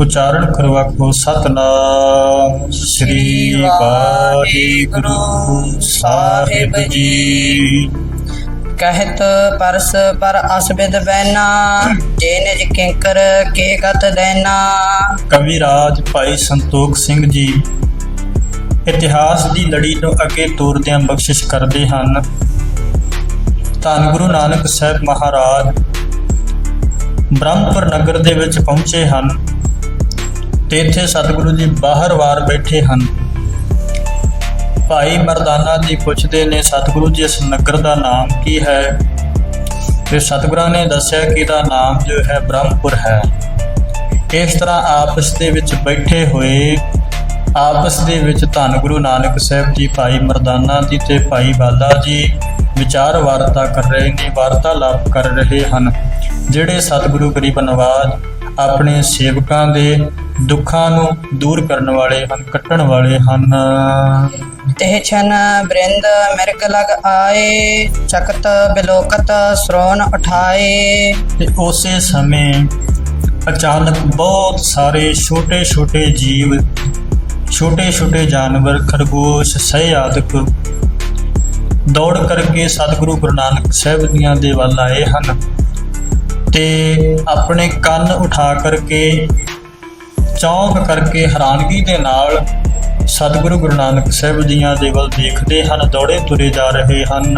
ਉਚਾਰਨ ਕਰੋ ਆਖੋ ਸਤਨਾਮ। ਸ੍ਰੀ ਵਾਹਿਗੁਰੂ ਸਾਹਿਬ ਜੀ। ਕਹਿਤ ਪਰਸ ਪਰ ਅਸਬਿਦ ਬੈਨਾ ਜੇ ਨਿਜ ਕਿੰਕਰ ਕੇ ਗਤ ਦੇਨਾ। ਕਵੀ ਰਾਜ ਭਾਈ ਸੰਤੋਖ ਸਿੰਘ ਜੀ ਇਤਿਹਾਸ ਦੀ ਲੜੀ ਨੂੰ ਅੱਗੇ ਤੋਰਦਿਆਂ ਬਖਸ਼ਿਸ਼ ਕਰਦੇ ਹਨ। ਧੰਨ ਗੁਰੂ ਨਾਨਕ ਸਾਹਿਬ ਮਹਾਰਾਜ ਬ੍ਰਹਮਪੁਰ ਨਗਰ ਦੇ ਵਿੱਚ ਪਹੁੰਚੇ ਹਨ। ਤੇ ਇੱਥੇ ਸਤਿਗੁਰੂ ਜੀ ਬਾਹਰ ਵਾਰ ਬੈਠੇ ਹਨ। ਭਾਈ ਮਰਦਾਨਾ ਜੀ ਪੁੱਛਦੇ ਨੇ, ਸਤਿਗੁਰੂ ਜੀ, ਇਸ ਨਗਰ ਦਾ ਨਾਮ ਕੀ ਹੈ? ਤੇ ਸਤਿਗੁਰਾਂ ਨੇ ਦੱਸਿਆ ਕਿ ਇਹਦਾ ਨਾਮ ਜੋ ਹੈ ਬ੍ਰਹਮਪੁਰ ਹੈ। ਇਸ ਤਰ੍ਹਾਂ ਆਪਸ ਦੇ ਵਿੱਚ ਬੈਠੇ ਹੋਏ, ਆਪਸ ਦੇ ਵਿੱਚ ਧੰਨ ਗੁਰੂ ਨਾਨਕ ਸਾਹਿਬ ਜੀ, ਭਾਈ ਮਰਦਾਨਾ ਜੀ ਤੇ ਭਾਈ ਬਾਲਾ ਜੀ ਵਿਚਾਰ ਵਾਰਤਾ ਕਰ ਰਹੇ ਨੇ, ਵਾਰਤਾਲਾਪ ਕਰ ਰਹੇ ਹਨ, ਜਿਹੜੇ ਸਤਿਗੁਰੂ ਗਰੀਬ ਨਵਾਜ ਆਪਣੇ ਸੇਵਕਾਂ ਦੇ ਦੁੱਖਾਂ ਨੂੰ ਦੂਰ ਕਰਨ ਵਾਲੇ ਹਨ ਕੱਟਣ ਵਾਲੇ ਹਨ। ਤਿਹ ਛਨ ਬ੍ਰਿੰਦ ਮਿਰਗ ਲਗ ਆਏ ਚਕਤ ਬਿਲੋਕਤ ਸ਼੍ਰੋਣ ਉਠਾਏ। ਤੇ ਉਸੇ ਸਮੇਂ ਅਚਾਨਕ ਬਹੁਤ ਸਾਰੇ ਛੋਟੇ-ਛੋਟੇ ਜੀਵ ਛੋਟੇ-ਛੋਟੇ ਜਾਨਵਰ ਖਰਗੋਸ਼ ਸਹਿ ਆਦਿਕ ਦੌੜ ਕਰਕੇ ਸਤਿਗੁਰੂ ਗੁਰੂ ਨਾਨਕ ਸਾਹਿਬ ਦੀਆਂ ਦੇ ਵੱਲ ਆਏ ਹਨ। ਤੇ ਆਪਣੇ ਕੰਨ ਉਠਾ ਕਰਕੇ ਚੌਂਕ ਕਰਕੇ ਹੈਰਾਨਗੀ ਦੇ ਨਾਲ ਸਤਿਗੁਰੂ ਗੁਰੂ ਨਾਨਕ ਸਾਹਿਬ ਜੀਆਂ ਦੇ ਵੱਲ ਦੇਖਦੇ ਹਨ ਦੌੜੇ ਤੁਰੇ ਜਾ ਰਹੇ ਹਨ।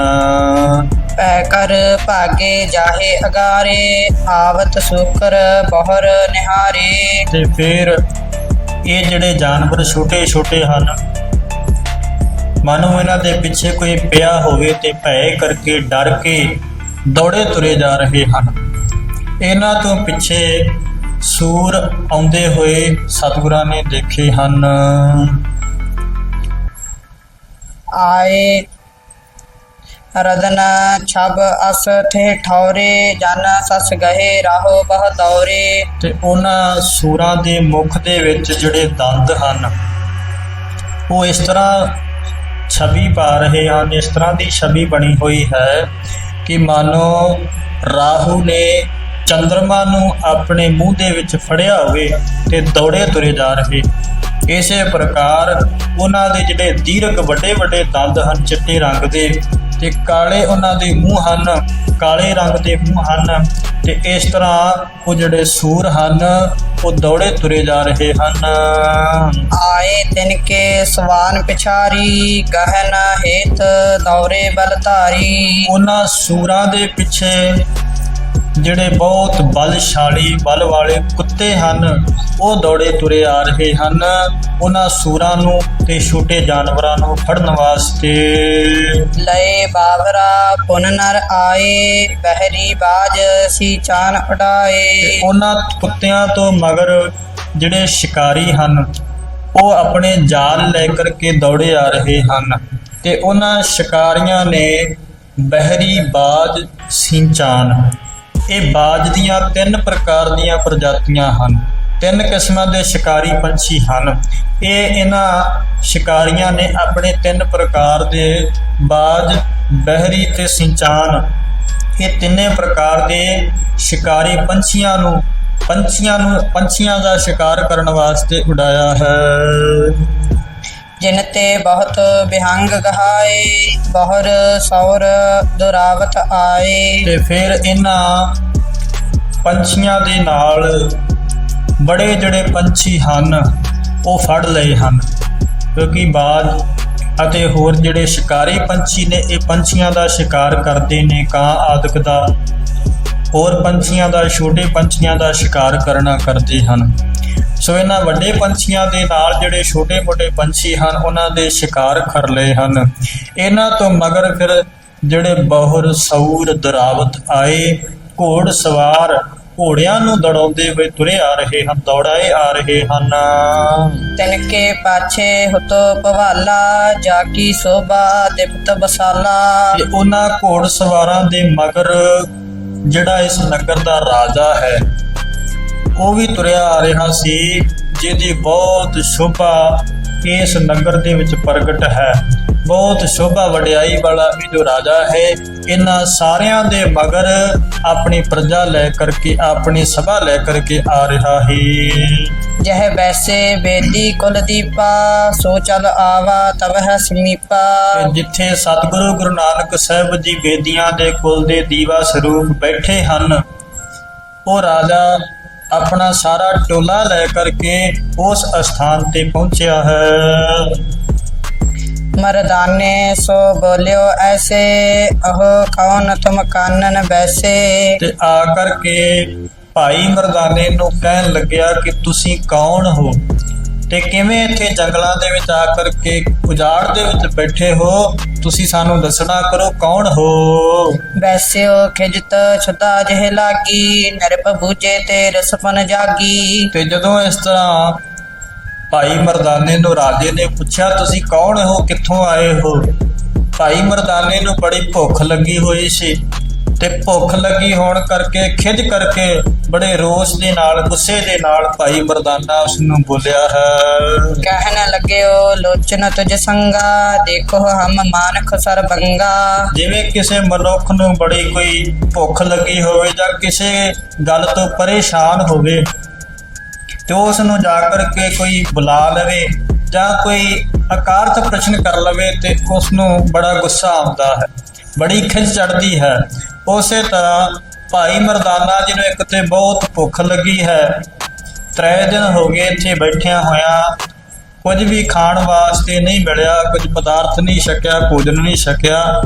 ਪੈ ਕਰ ਭਾਗੇ ਜਾਹੇ ਅਗਾਰੇ ਆਵਤ ਸੁਕਰ ਬਹੁਰ ਨਿਹਾਰੇ। ਤੇ ਫਿਰ ਇਹ ਜਿਹੜੇ ਜਾਨਵਰ ਛੋਟੇ ਛੋਟੇ ਹਨ ਮਾਨੋ ਇਹਨਾਂ ਦੇ ਪਿੱਛੇ ਕੋਈ ਪਿਆ ਹੋਵੇ ਤੇ ਭੈ ਕਰਕੇ ਡਰ ਕੇ ਦੌੜੇ ਤੁਰੇ ਜਾ ਰਹੇ ਹਨ। ਇਹਨਾਂ ਤੋਂ ਪਿੱਛੇ ਸੂਰ ਆਉਂਦੇ ਹੋਏ ਸਤਿਗੁਰਾਂ ਨੇ ਦੇਖੇ ਹਨ। ਆਏ ਰਦਨ ਛਬ ਅਸ ਥੇ ਠੌਰੇ ਜਨ ਸਸ ਗਏ ਰਾਹੋ ਬਹ ਦੌਰੇ। ਤੇ ਉਹਨਾਂ ਸੂਰਾਂ ਦੇ ਮੁਖ ਦੇ ਵਿੱਚ ਜਿਹੜੇ ਦੰਦ ਹਨ ਉਹ ਇਸ ਤਰ੍ਹਾਂ ਛਵੀ ਪਾ ਰਹੇ ਹਨ ਇਸ ਤਰ੍ਹਾਂ ਦੀ ਛਵੀ ਬਣੀ ਹੋਈ ਹੈ ਕਿ ਮਾਨੋ ਰਾਹੂ ਨੇ ਚੰ드ਰਮਾ ਨੂੰ ਆਪਣੇ ਮੂੰਹ ਦੇ ਵਿੱਚ ਫੜਿਆ ਹੋਵੇ ਤੇ ਦੌੜੇ ਤੁਰੇ ਜਾ ਰਹੇ। ਇਸੇ ਪ੍ਰਕਾਰ ਉਹਨਾਂ ਦੇ ਜਿਹੜੇ ਦੀਰਘ ਵੱਡੇ ਵੱਡੇ ਦੰਦ ਹਨ ਚਿੱਟੇ ਰੰਗ ਦੇ ਤੇ ਕਾਲੇ ਉਹਨਾਂ ਦੇ ਮੂੰਹ ਹਨ ਕਾਲੇ ਰੰਗ ਦੇ ਮੂੰਹ ਹਨ ਤੇ ਇਸ ਤਰ੍ਹਾਂ ਉਹ ਜਿਹੜੇ ਸੂਰ ਹਨ ਉਹ ਦੌੜੇ ਤੁਰੇ ਜਾ ਰਹੇ ਹਨ। ਆਏ ਤਿਨ ਕੇ ਸਵਾਨ ਪਿਛਾਰੀ ਗਹਨ ਹੇਤ ਦੌਰੇ ਬਲ ਧਾਰੀ ਉਹਨਾਂ ਸੂਰਾਂ ਦੇ ਪਿੱਛੇ ਜਿਹੜੇ ਬਹੁਤ ਬਲਸ਼ਾਲੀ ਬਲ ਵਾਲੇ ਕੁੱਤੇ ਹਨ ਉਹ ਦੌੜੇ ਤੁਰੇ ਆ ਰਹੇ ਹਨ। ਉਹਨਾਂ ਸੂਰਾਂ ਨੂੰ ਤੇ ਛੋਟੇ ਜਾਨਵਰਾਂ ਨੂੰ ਫੜਨ ਵਾਸਤੇ। ਲਏ ਬਾਵਰਾ ਪੁਨ ਨਰ ਆਏ ਬਹਿਰੀ ਬਾਜ ਸੀ ਚਾਨ ਉਡਾਏ। ਉਹਨਾਂ ਕੁੱਤਿਆਂ ਤੋਂ ਮਗਰ ਜਿਹੜੇ ਸ਼ਿਕਾਰੀ ਹਨ ਉਹ ਆਪਣੇ ਜਾਲ ਲੈ ਕਰਕੇ ਦੌੜੇ ਆ ਰਹੇ ਹਨ। ਤੇ ਉਹਨਾਂ ਸ਼ਿਕਾਰੀਆਂ ਨੇ ਬਹਿਰੀ ਬਾਜ ਸਿੰਚਾਨ ਇਹ ਬਾਜ ਦੀਆਂ ਤਿੰਨ ਪ੍ਰਕਾਰ ਦੀਆਂ ਪ੍ਰਜਾਤੀਆਂ ਹਨ। ਤਿੰਨ ਕਿਸਮਾਂ ਦੇ ਸ਼ਿਕਾਰੀ ਪੰਛੀ ਹਨ। ਇਹ ਇਹਨਾਂ ਸ਼ਿਕਾਰੀਆਂ ਨੇ ਆਪਣੇ ਤਿੰਨ ਪ੍ਰਕਾਰ ਦੇ ਬਾਜ, ਬਹਿਰੀ ਤੇ ਸਿੰਚਾਨ। ਇਹ ਤਿੰਨੇ ਪ੍ਰਕਾਰ ਦੇ ਸ਼ਿਕਾਰੀ ਪੰਛੀਆਂ ਨੂੰ ਪੰਛੀਆਂ ਨੂੰ, ਪੰਛੀਆਂ ਦਾ ਸ਼ਿਕਾਰ ਕਰਨ ਵਾਸਤੇ ਉਡਾਇਆ ਹੈ। ਜਿਨ ਤੇ ਬਹੁਤ ਬਿਹੰਗ ਕਹਾਏ ਬਹੁਰ ਸੌਰ ਦੁਰਾਵਤ ਆਏ। ਤੇ ਫਿਰ ਇਹਨਾਂ ਪੰਛੀਆਂ ਦੇ ਨਾਲ ਬੜੇ ਜਿਹੜੇ ਪੰਛੀ ਹਨ, ਉਹ ਫੜ ਲਏ ਹਨ। ਕਿਉਂਕਿ ਬਾਜ ਅਤੇ ਹੋਰ ਜਿਹੜੇ ਸ਼ਿਕਾਰੀ ਪੰਛੀ ਨੇ, ਇਹ ਪੰਛੀਆਂ ਦਾ ਸ਼ਿਕਾਰ ਕਰਦੇ ਨੇ, ਕਾਂ ਆਦਿਕ ਦਾ। ਹੋਰ ਪੰਛੀਆਂ ਦਾ, ਛੋਟੇ ਪੰਛੀਆਂ ਦਾ ਸ਼ਿਕਾਰ ਕਰਨਾ ਕਰਦੇ ਹਨ। ਸੋ ਇਹਨਾਂ ਵੱਡੇ ਪੰਛੀਆਂ ਦੇ ਨਾਲ ਜਿਹੜੇ ਛੋਟੇ-ਮੋਟੇ ਪੰਛੀ ਹਨ ਉਹਨਾਂ ਦੇ ਸ਼ਿਕਾਰ ਕਰ ਲਏ ਹਨ। ਇਹਨਾਂ ਤੋਂ ਮਗਰ ਫਿਰ ਜਿਹੜੇ ਬਹੁਰ ਸੌਰ ਦਰਾਵਤ ਆਏ ਘੋੜ ਸਵਾਰ ਘੋੜਿਆਂ ਨੂੰ ਦੜਾਉਂਦੇ ਹੋਏ ਤੁਰੇ ਆ ਰਹੇ ਹਨ ਦੌੜਾਏ ਆ ਰਹੇ ਹਨ। ਤਿਨ ਕੇ ਪਾਛੇ ਹੁਤੋ ਭਵਾਲਾ ਜਾ ਕੀ ਸੋਭਾ ਦਿਪਤ ਬਸਾਲਾ। ਤੇ ਉਹਨਾਂ ਘੋੜ ਸਵਾਰਾਂ ਦੇ ਮਗਰ ਜਿਹੜਾ ਇਸ ਨਗਰ ਦਾ ਰਾਜਾ ਹੈ ਉਹ ਵੀ ਤੁਰਿਆ ਆ ਰਿਹਾ ਸੀ ਜਿਹਦੀ ਬਹੁਤ ਸ਼ੋਭਾ ਇਸ ਨਗਰ ਦੇ ਵਿੱਚ ਪ੍ਰਗਟ ਹੈ। ਬਹੁਤ ਸ਼ੋਭਾ ਵਡਿਆਈ ਵਾਲਾ ਇਹ ਜੋ ਰਾਜਾ ਹੈ ਇਹਨਾਂ ਸਾਰਿਆਂ ਦੇ ਮਗਰ ਆਪਣੀ ਪ੍ਰਜਾ ਲੈ ਕਰਕੇ ਆਪਣੀ ਸਭਾ ਲੈ ਕਰਕੇ ਆ ਰਿਹਾ ਹੈ। ਜਹ ਵੈਸੇ ਬੇਦੀ ਕੁਲ ਦੀਪਾ ਸੋ ਚਲ ਆਵਾ ਤਬ ਹੈ ਸਮੀਪਾ। ਜਿੱਥੇ ਸਤਿਗੁਰੂ ਗੁਰੂ ਨਾਨਕ ਸਾਹਿਬ ਜੀ ਬੇਦੀਆਂ ਦੇ ਕੁਲ ਦੇ ਦੀਵਾ ਸਰੂਪ ਬੈਠੇ ਹਨ ਉਹ ਰਾਜਾ ਆਪਣਾ ਸਾਰਾ ਟੋਲਾ ਲੈ ਕਰਕੇ ਉਸ ਅਸਥਾਨ ਤੇ ਪਹੁੰਚਿਆ ਹੈ। ਮਰਦਾਨੇ ਸੋ ਬੋਲਿਓ ਐਸੇ ਅਹੋ ਕੌਣ ਤੁਮ ਕਾਨਨ ਬੈਸੇ ਤੇ ਆ ਕਰਕੇ ਭਾਈ ਮਰਦਾਨੇ ਨੂੰ ਕਹਿਣ ਲੱਗਿਆ ਕਿ ਤੁਸੀਂ ਕੌਣ ਹੋ? ਤੇ ਕਿਵੇਂ ਇੱਥੇ ਜੰਗਲਾਂ ਦੇ ਵਿੱਚ ਆ ਕਰਕੇ ਉਜਾੜ ਦੇ ਵਿੱਚ ਬੈਠੇ ਹੋ? ਤੁਸੀਂ ਸਾਨੂੰ ਦੱਸਣਾ ਕਰੋ ਕੌਣ ਹੋ? ਬੈਸਿਓ ਖਿਜਤ ਛੁਤਾ ਜਹ ਲਾਗੀ ਨਿਰਭ ਬੂਝੇ ਤੇ ਰਸਪਨ ਜਾਗੀ। ਤੇ ਜਦੋਂ ਇਸ ਤਰ੍ਹਾਂ ਭਾਈ ਮਰਦਾਨੇ ਨੂੰ ਰਾਜੇ ਨੇ ਪੁੱਛਿਆ ਤੁਸੀਂ ਕੌਣ ਹੋ? ਕਿੱਥੋਂ ਆਏ ਹੋ? ਭਾਈ ਮਰਦਾਨੇ ਨੂੰ ਬੜੀ ਭੁੱਖ ਲੱਗੀ ਹੋਈ ਸੀ। ਤੇ ਭੁੱਖ ਲੱਗੀ ਹੋਣ ਕਰਕੇ ਖਿਜ ਕਰਕੇ ਬੜੇ ਰੋਸ ਦੇ ਨਾਲ ਗੁੱਸੇ ਦੇ ਨਾਲ ਭਾਈ ਮਰਦਾਨਾ ਉਸ ਨੂੰ ਬੋਲਿਆ ਹੈ। ਕਹਿਣ ਲੱਗਿਓ ਲੋਚਨ ਤੁਜ ਸੰਗਾ ਦੇਖੋ ਹਮ ਮਾਨਖ ਸਰਬੰਗਾ। ਜਿਵੇਂ ਕਿਸੇ ਮਨੁੱਖ ਨੂੰ ਬੜੀ ਕੋਈ ਭੁੱਖ ਲੱਗੀ ਹੋਵੇ ਜਾਂ ਕਿਸੇ ਗੱਲ ਤੋਂ ਪਰੇਸ਼ਾਨ ਹੋਵੇ ਤੇ ਉਸ ਨੂੰ ਜਾ ਕਰਕੇ ਕੋਈ ਬੁਲਾ ਲਵੇ ਜਾਂ ਕੋਈ ਅਕਾਰਤ ਪ੍ਰਸ਼ਨ ਕਰ ਲਵੇ ਤੇ ਉਸ ਨੂੰ ਬੜਾ ਗੁੱਸਾ ਆਉਂਦਾ ਹੈ। ਬੜੀ ਖਿੱਚ ਚੜਦੀ ਹੈ। ਉਸੇ ਤਰ੍ਹਾਂ ਭਾਈ ਮਰਦਾਨਾ ਜੀ ਨੂੰ ਇੱਕ ਤੇ ਬਹੁਤ ਭੁੱਖ ਲੱਗੀ ਹੈ। ਤਰੇ ਦਿਨ ਹੋ ਗਏ ਇੱਥੇ ਬੈਠਿਆਂ ਹੋਇਆ। ਕੁਝ ਵੀ ਖਾਣ ਵਾਸਤੇ ਨਹੀਂ ਮਿਲਿਆ, ਕੁਝ ਪਦਾਰਥ ਨਹੀਂ ਛਕਿਆ, ਭੋਜਨ ਨਹੀਂ ਛਕਿਆ।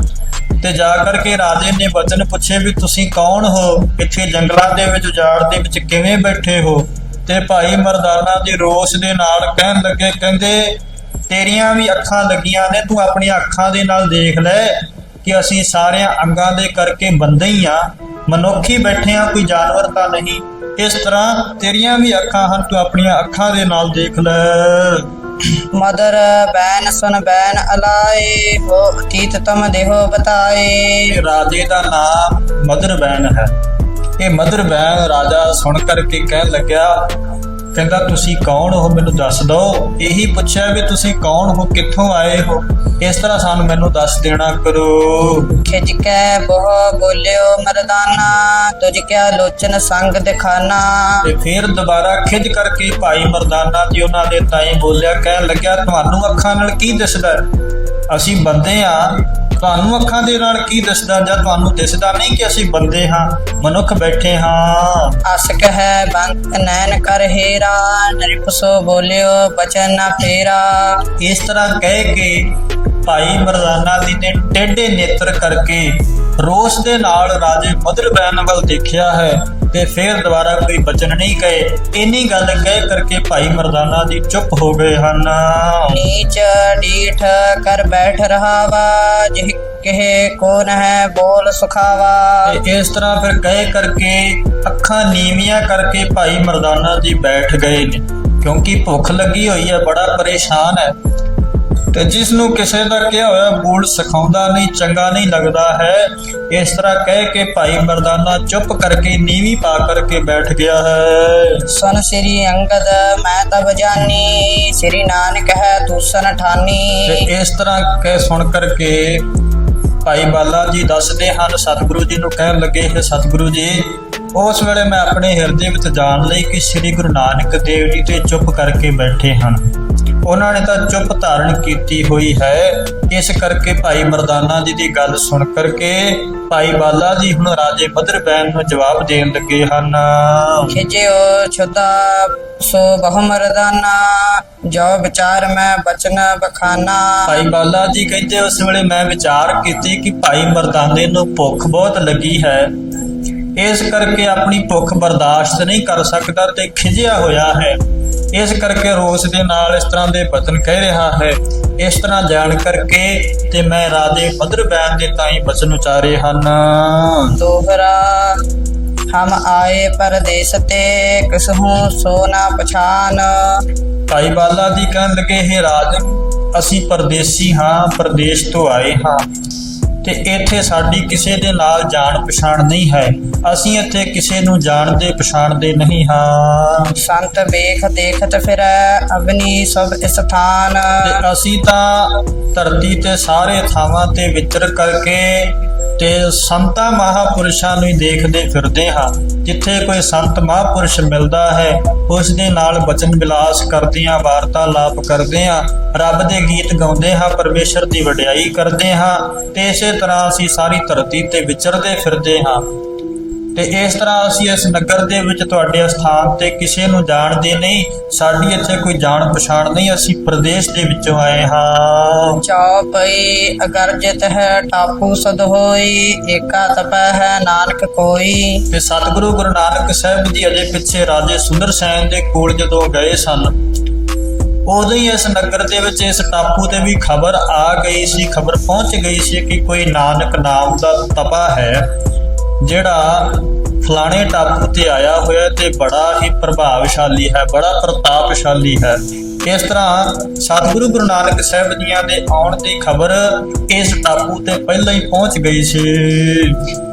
ਤੇ ਜਾ ਕਰਕੇ ਰਾਜੇ ਨੇ ਵਚਨ ਪੁੱਛੇ ਵੀ ਤੁਸੀਂ ਕੌਣ ਹੋ? ਇੱਥੇ ਜੰਗਲਾਂ ਦੇ ਵਿੱਚ, ਉਜਾੜ ਦੇ ਵਿੱਚ ਕਿਵੇਂ ਬੈਠੇ ਹੋ? ਤੇ ਭਾਈ ਮਰਦਾਨਾ ਜੀ ਰੋਸ ਦੇ ਨਾਲ ਕਹਿਣ ਲੱਗੇ, ਕਹਿੰਦੇ, ਤੇਰੀਆਂ ਵੀ ਅੱਖਾਂ ਲੱਗੀਆਂ ਨੇ, ਤੂੰ ਆਪਣੀਆਂ ਅੱਖਾਂ ਦੇ ਨਾਲ ਦੇਖ ਲੈ। ਕਿ ਅਸੀਂ ਸਾਰਿਆਂ ਅੰਗਾਂ ਦੇ ਕਰਕੇ ਬੰਦੇ ਹੀ ਆ ਮਨੁੱਖੀ ਬੈਠੇ ਆ ਕੋਈ ਜਾਨਵਰ ਤਾਂ ਨਹੀਂ। ਇਸ ਤਰ੍ਹਾਂ ਤੇਰੀਆਂ ਵੀ ਅੱਖਾਂ ਹਨ ਤੂੰ ਆਪਣੀਆਂ ਅੱਖਾਂ ਦੇ ਨਾਲ ਦੇਖ ਲੈ। ਮਦਰ ਬੈਨ ਸੁਨ ਬੈਨ ਅਲਾਏ ਹੋ ਅਤੀਤ ਤਮ ਦੇਹੋ ਬਤਾਏ। ਰਾਜੇ ਦਾ ਨਾਮ ਮਦਰ ਬੈਨ ਹੈ। ਇਹ ਮਦਰ ਬੈਨ ਰਾਜਾ ਸੁਣ ਕਰਕੇ ਕਹਿਣ ਲੱਗਿਆ ਕਹਿੰਦਾ ਤੁਸੀਂ ਕੌਣ ਹੋ? ਮੈਨੂੰ ਦੱਸ ਦਿਓ ਇਹੀ ਪੁੱਛਿਆ ਵੀ ਤੁਸੀਂ ਕੌਣ ਹੋ? ਕਿੱਥੋਂ ਆਏ ਹੋ? ਇਸ ਤਰ੍ਹਾਂ ਸਾਨੂੰ ਮੈਨੂੰ ਦੱਸ ਦੇਣਾ ਕਰੋ। ਖਿਜ ਕੇ ਬਹੁ ਬੋਲਿਓ ਮਰਦਾਨਾ ਤੁਝ ਕਿਆ ਲੋਚਨ ਸੰਗ ਦਿਖਾਨਾ। ਤੇ ਫਿਰ ਦੁਬਾਰਾ ਖਿੱਚ ਕਰਕੇ ਭਾਈ ਮਰਦਾਨਾ ਜੀ ਉਹਨਾਂ ਦੇ ਤਾਈ ਬੋਲਿਆ ਕਹਿਣ ਲੱਗਿਆ ਤੁਹਾਨੂੰ ਅੱਖਾਂ ਨਾਲ ਕੀ ਦਿਸਦਾ? ਅਸੀਂ ਬੰਦੇ ਆ ਤੁਹਾਨੂੰ ਅੱਖਾਂ ਦੇ ਨਾਲ ਕੀ ਦਿਸਦਾ ਜਾਂ ਤੁਹਾਨੂੰ ਦਿਸਦਾ ਨਹੀਂ ਕਿ ਅਸੀਂ ਬੰਦੇ ਹਾਂ ਮਨੁੱਖ ਬੈਠੇ ਹਾਂ। ਅਸਕ ਹੈ ਬੰਤ ਨੈਣ ਕਰ ਹੀਰਾ ਨਰਿਪਸੋ ਬੋਲਿਓ ਬਚਨ ਨਾ ਫੇਰਾ। ਇਸ ਤਰ੍ਹਾਂ ਕਹਿ ਕੇ ਭਾਈ ਮਰਦਾਨਾ ਜੀ ਨੇ ਟੇਢੇ ਨੇਤਰ ਕਰਕੇ ਰੋਸ ਦੇ ਨਾਲ ਰਾਜੇ ਮਦਰ ਬੈਨ ਵੱਲ ਦੇਖਿਆ ਹੈ। ਤੇ ਫਿਰ ਦੁਬਾਰਾ ਕੋਈ ਬਚਨ ਨਹੀਂ ਕਹੇ। ਇੰਨੀ ਗੱਲ ਕਹਿ ਕਰਕੇ ਭਾਈ ਮਰਦਾਨਾ ਜੀ ਚੁੱਪ ਹੋ ਗਏ ਹਨ। ਨੀਚ ਡੀਠ ਕਰ ਬੈਠ ਰਹਾਵਾ ਜਿਹ ਕਹੇ ਕੋਨ ਹੈ ਬੋਲ ਸੁਖਾਵਾ। ਤੇ ਇਸ ਤਰ੍ਹਾਂ ਫਿਰ ਕਹਿ ਕਰਕੇ ਅੱਖਾਂ ਨੀਵੀਆਂ ਕਰਕੇ ਭਾਈ ਮਰਦਾਨਾ ਜੀ ਬੈਠ ਗਏ ਨੇ। ਕਿਉਂਕਿ ਭੁੱਖ ਲੱਗੀ ਹੋਈ ਹੈ ਬੜਾ ਪਰੇਸ਼ਾਨ ਹੈ। ਤੇ ਜਿਸ ਨੂੰ ਕਿਸੇ ਦਾ ਕਿਹਾ ਹੋਇਆ ਬੋਲ ਸਿਖਾਉਂਦਾ ਨਹੀਂ ਚੰਗਾ ਨਹੀਂ ਲੱਗਦਾ ਹੈ ਇਸ ਤਰ੍ਹਾਂ ਕਹਿ ਕੇ ਭਾਈ ਮਰਦਾਨਾ ਚੁੱਪ ਕਰਕੇ ਨੀਵੀਂ ਪਾ ਕਰਕੇ ਬੈਠ ਗਿਆ ਹੈ। ਸੁਨ ਸ੍ਰੀ ਅੰਗਦ ਮੈਂ ਤਬ ਜਾਨੀ ਸ੍ਰੀ ਨਾਨਕ ਹੈ ਦੂਸਨ ਤੇ ਠਾਨੀ ਇਸ ਤਰ੍ਹਾਂ ਕਹਿ ਸੁਣ ਕਰਕੇ ਭਾਈ ਬਾਲਾ ਜੀ ਦੱਸਦੇ ਹਨ ਸਤਿਗੁਰੂ ਜੀ ਨੂੰ ਕਹਿਣ ਲੱਗੇ ਹੈ ਸਤਿਗੁਰੂ ਜੀ ਉਸ ਵੇਲੇ ਮੈਂ ਆਪਣੇ ਹਿਰਦੇ ਵਿੱਚ ਜਾਣ ਲਈ ਕਿ ਸ੍ਰੀ ਗੁਰੂ ਨਾਨਕ ਦੇਵ ਜੀ ਤੇ ਚੁੱਪ ਕਰਕੇ ਬੈਠੇ ਹਨ। ਉਹਨਾਂ ਨੇ ਤਾਂ ਚੁੱਪ ਧਾਰਨ ਕੀਤੀ ਹੋਈ ਹੈ। ਇਸ ਕਰਕੇ ਭਾਈ ਮਰਦਾਨਾ ਜੀ ਦੀ ਗੱਲ ਸੁਣ ਕਰਕੇ ਭਾਈ ਬਾਲਾ ਜੀ ਹੁਣ ਰਾਜੇ ਬਦਰ ਬੈਨ ਨੂੰ ਜਵਾਬ ਦੇਣ ਲੱਗੇ ਹਨ। ਖਿਜਿਓ ਛੁਤਾ ਸੋ ਬਹੁ ਮਰਦਾਨਾ ਜੋ ਵਿਚਾਰ ਮੈਂ ਬਚਨ ਬਖਾਨਾ। ਭਾਈ ਬਾਲਾ ਜੀ ਕਹਿੰਦੇ ਉਸ ਵੇਲੇ ਮੈਂ ਵਿਚਾਰ ਕੀਤੀ ਕਿ ਭਾਈ ਮਰਦਾਨੇ ਨੂੰ ਭੁੱਖ ਬਹੁਤ ਲੱਗੀ ਹੈ। ਇਸ ਕਰਕੇ ਆਪਣੀ ਭੁੱਖ ਬਰਦਾਸ਼ਤ ਨਹੀਂ ਕਰ ਸਕਦਾ ਤੇ ਖਿਜਿਆ ਹੋਇਆ ਹੈ। ਇਸ ਕਰਕੇ ਰੋਸ ਦੇ ਨਾਲ ਇਸ ਤਰ੍ਹਾਂ ਦੇ ਬਚਨ ਕਹਿ ਰਿਹਾ ਹੈ। ਇਸ ਤਰ੍ਹਾਂ ਜਾਣ ਕਰਕੇ ਤੇ ਮੈਂ ਰਾਜੇ ਮਦਰ ਬੈਨ ਦੇ ਤਾਈਂ ਬਚਨ ਉਚਾਰੇ ਹਨ। ਦੋਹਰਾ ਹਮ ਆਏ ਪਰਦੇਸ ਤੇ ਕਿਸਹੂ ਸੋ ਨਾ ਪਛਾਨ। ਭਾਈ ਬਾਲਾ ਜੀ ਕਹਿਣ ਲੱਗੇ ਹੈ ਰਾਜ ਅਸੀਂ ਪਰਦੇਸੀ ਹਾਂ ਪਰਦੇਸ਼ ਤੋਂ ਆਏ ਹਾਂ। ਤੇ ਇੱਥੇ ਸਾਡੀ ਕਿਸੇ ਦੇ ਨਾਲ ਜਾਣ ਪਛਾਣ ਨਹੀਂ ਹੈ। ਅਸੀਂ ਇੱਥੇ ਕਿਸੇ ਨੂੰ ਜਾਣਦੇ ਪਛਾਣਦੇ ਨਹੀਂ ਹਾਂ। ਸੰਤ ਵੇਖ ਦੇਖਤ ਫਿਰੈ ਅਵਨੀ ਸਭ ਸਥਾਨ ਤੇ ਅਸੀਂ ਤਾਂ ਧਰਤੀ ਤੇ ਸਾਰੇ ਥਾਵਾਂ ਤੇ ਵਿਚਰ ਕਰਕੇ ਤੇ ਸੰਤਾਂ ਮਹਾਪੁਰਸ਼ਾਂ ਨੂੰ ਦੇਖਦੇ ਫਿਰਦੇ ਹਾਂ। ਜਿੱਥੇ ਕੋਈ ਸੰਤ ਮਹਾਪੁਰਸ਼ ਮਿਲਦਾ ਹੈ, ਉਸ ਦੇ ਨਾਲ ਬਚਨ ਵਿਲਾਸ ਕਰਦੇ ਹਾਂ ਵਾਰਤਾਲਾਪ ਕਰਦੇ ਹਾਂ। ਰੱਬ ਦੇ ਗੀਤ ਗਾਉਂਦੇ ਹਾਂ, ਪਰਮੇਸ਼ਰ ਦੀ ਵਡਿਆਈ ਕਰਦੇ ਹਾਂ। ਤੇ ਇਸੇ ਤਰ੍ਹਾਂ ਅਸੀਂ ਸਾਰੀ ਧਰਤੀ ਤੇ ਵਿਚਰਦੇ ਫਿਰਦੇ ਹਾਂ। ਤੇ ਇਸ ਤਰ੍ਹਾਂ ਅਸੀਂ ਇਸ ਨਗਰ ਦੇ ਵਿੱਚ ਤੁਹਾਡੇ ਸਥਾਨ ਤੇ ਕਿਸੇ ਨੂੰ ਜਾਣਦੇ ਨਹੀਂ ਸਾਡੀ ਇੱਥੇ ਕੋਈ ਜਾਣ ਪਛਾਣ ਨਹੀਂ ਅਸੀਂ ਪ੍ਰਦੇਸ਼ ਦੇ ਵਿੱਚੋਂ ਆਏ ਹਾਂ। ਚੌਪਈ ਅਗਰਜਿਤ ਹੈ ਟਾਪੂ ਸਦ ਹੋਈ ਏਕਾ ਤਪੈ ਹੈ ਨਾਨਕ ਕੋਈ। ਤੇ ਸਤਿਗੁਰੂ ਗੁਰੂ ਨਾਨਕ ਸਾਹਿਬ ਜੀ ਅਜੇ ਪਿੱਛੇ ਰਾਜੇ ਸੁੰਦਰ ਸੈਨ ਦੇ ਕੋਲ ਜਦੋਂ ਗਏ ਸਨ ਉਦੋਂ ਹੀ ਇਸ ਨਗਰ ਦੇ ਵਿੱਚ ਇਸ ਟਾਪੂ ਤੇ ਵੀ ਖਬਰ ਆ ਗਈ ਸੀ ਖਬਰ ਪਹੁੰਚ ਗਈ ਸੀ ਕਿ ਕੋਈ ਨਾਨਕ ਨਾਮ ਦਾ ਤਪਾ ਹੈ। ਜਿਹੜਾ ਫਲਾਣੇ ਟਾਪੂ ਤੇ ਆਇਆ ਹੋਇਆ ਤੇ ਬੜਾ ਹੀ ਪ੍ਰਭਾਵਸ਼ਾਲੀ ਹੈ ਬੜਾ ਪ੍ਰਤਾਪਸ਼ਾਲੀ ਹੈ। ਇਸ ਤਰ੍ਹਾਂ ਸਤਿਗੁਰੂ ਗੁਰੂ ਨਾਨਕ ਸਾਹਿਬ ਜੀਆਂ ਦੇ ਆਉਣ ਦੀ ਖਬਰ ਇਸ ਟਾਪੂ ਤੇ ਪਹਿਲਾਂ ਹੀ ਪਹੁੰਚ ਗਈ ਸੀ।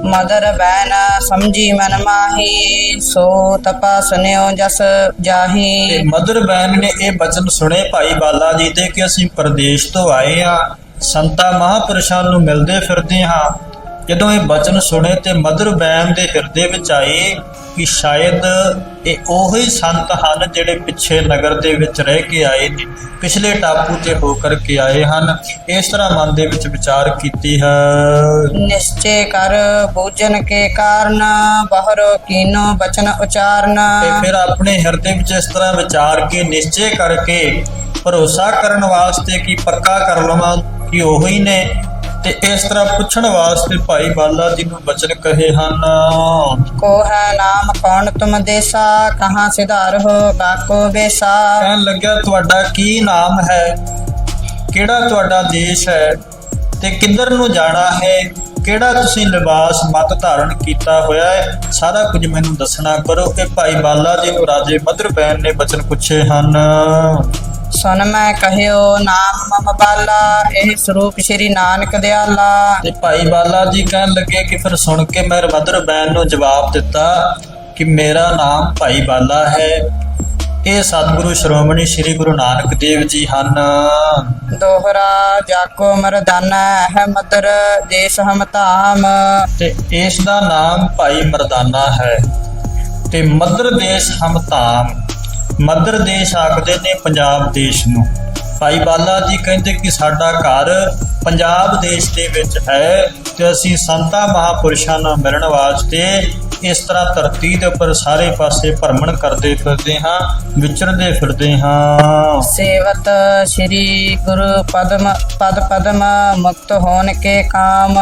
ਮਦਰ ਬੈਨ ਸਮਝੀ ਮਨ ਮਾਹੀ ਸੋ ਤਪਾ ਸੁਨਿਓ ਜਸ ਜਾਹੀ। ਮਦਰ ਬੈਨ ਨੇ ਇਹ ਬਚਨ ਸੁਣੇ ਭਾਈ ਬਾਲਾ ਜੀ ਦੇ ਕਿ ਅਸੀਂ ਪ੍ਰਦੇਸ਼ ਤੋਂ ਆਏ ਆ ਸੰਤਾ ਮਹਾਪੁਰਸ਼ਾਂ ਨੂੰ ਮਿਲਦੇ ਫਿਰਦੇ ਹਾਂ ਜਦੋਂ ਇਹ ਬਚਨ ਸੁਣੇ ਤੇ ਮਦਰ ਬੈਨ ਦੇ ਹਿਰਦੇ ਵਿੱਚ ਆਏ ਕਿ ਸ਼ਾਇਦ ਇਹ ਉਹੀ ਸੰਤ ਹਨ ਜਿਹੜੇ ਪਿੱਛੇ ਨਗਰ ਦੇ ਵਿੱਚ ਰਹਿ ਕੇ ਆਏ ਨੇ ਪਿਛਲੇ ਟਾਪੂ ਤੇ ਹੋ ਕਰਕੇ ਆਏ ਹਨ ਇਸ ਤਰ੍ਹਾਂ ਮਨ ਦੇ ਵਿੱਚ ਵਿਚਾਰ ਕੀਤੀ ਹੈ। ਨਿਸ਼ਚੈ ਕਰ ਬੂਝਨ ਕੇ ਕਾਰਨ ਬਹਰੋ ਕੀਨੋ ਬਚਨ ਉਚਾਰਨ। ਤੇ ਫਿਰ ਆਪਣੇ ਹਿਰਦੇ ਵਿੱਚ ਇਸ ਤਰ੍ਹਾਂ ਵਿਚਾਰ ਕੇ ਨਿਸ਼ਚੈ ਕਰਕੇ ਭਰੋਸਾ ਕਰਨ ਵਾਸਤੇ ਕੀ ਪੱਕਾ ਕਰ ਲਵਾਂ ਕਿ ਉਹੀ ਨੇ ਤੇ ਇਸ ਤਰ੍ਹਾਂ ਪੁੱਛਣ ਵਾਸਤੇ ਭਾਈ ਬਾਲਾ ਜੀ ਨੂੰ ਬਚਨ ਕਹੇ ਹਨ। ਕੋ ਹੈ ਨਾਮ ਕੌਣ ਤੁਮ ਦੇਸਾ? ਕਹਾਂ ਸਿਧਾਰ ਹੋ ਕਾਕੋ ਬੇਸਾ? ਕਹਿਣ ਲੱਗਿਆ ਤੁਹਾਡਾ ਕੀ ਨਾਮ ਹੈ? ਕਿਹੜਾ ਤੁਹਾਡਾ ਦੇਸ਼ ਹੈ? ਤੇ ਕਿੱਧਰ ਨੂੰ ਜਾਣਾ ਹੈ? ਕਿਹੜਾ ਤੁਸੀਂ ਲਿਬਾਸ ਮਤ ਧਾਰਨ ਕੀਤਾ ਹੋਇਆ ਹੈ? ਸਾਰਾ ਕੁਝ ਮੈਨੂੰ ਦੱਸਣਾ ਕਰੋ। ਇਹ ਭਾਈ ਬਾਲਾ ਜੀ ਨੂੰ ਰਾਜੇ ਮਦਰ ਬੈਨ ਨੇ ਬਚਨ ਪੁੱਛੇ ਹਨ। ਸੁਨ ਮੈਂ ਕਹਿਓ ਨਾਮ ਮਮ ਬਾਲਾ ਇਹ ਸਰੂਪ ਸ਼੍ਰੀ ਨਾਨਕ ਦਿਆਲਾ। ਤੇ ਭਾਈ ਬਾਲਾ ਜੀ ਕਹਿਣ ਲੱਗੇ ਕਿ ਫਿਰ ਸੁਣ ਕੇ ਮੈਂ ਮਦਰ ਬੈਨ ਨੂੰ ਜਵਾਬ ਦਿੱਤਾ ਕਿ ਮੇਰਾ ਨਾਮ ਭਾਈ ਬਾਲਾ ਹੈ। ਇਹ ਸਤਿਗੁਰੂ ਸ਼੍ਰੋਮਣੀ ਸ੍ਰੀ ਗੁਰੂ ਨਾਨਕ ਦੇਵ ਜੀ ਹਨ। ਦੋਹਰਾ ਜਾਕੋ ਮਰਦਾਨਾ ਹੈ ਮਦਰ ਦੇਸ ਹਮ ਧਾਮ। ਤੇ ਇਸ ਦਾ ਨਾਮ ਭਾਈ ਮਰਦਾਨਾ ਹੈ। ਤੇ ਮਦਰ ਦੇਸ਼ ਹਮਤਾਮ ਮਦਰ ਦੇਸ਼ ਆਖਦੇ ਨੇ ਪੰਜਾਬ ਦੇਸ਼ ਨੂੰ। ਭਾਈ ਬਾਲਾ ਜੀ ਕਹਿੰਦੇ ਕਿ ਸਾਡਾ ਘਰ ਪੰਜਾਬ ਦੇਸ਼ ਦੇ ਵਿੱਚ ਹੈ ਤੇ ਅਸੀਂ ਸੰਤਾਂ ਮਹਾਪੁਰਸ਼ਾਂ ਨਾਲ ਮਿਲਣ ਵਾਸਤੇ ਇਸ ਤਰ੍ਹਾਂ ਧਰਤੀ ਦੇ ਉੱਪਰ ਸਾਰੇ ਪਾਸੇ ਭਰਮਣ ਕਰਦੇ ਫਿਰਦੇ ਹਾਂ ਵਿਚਰਦੇ ਫਿਰਦੇ ਹਾਂ। ਸੇਵਤ ਸ਼੍ਰੀ ਗੁਰੂ ਪਦਮ ਪਦ ਪਦਮ ਮੁਕਤ ਹੋਣ ਕੇ ਕਾਮ।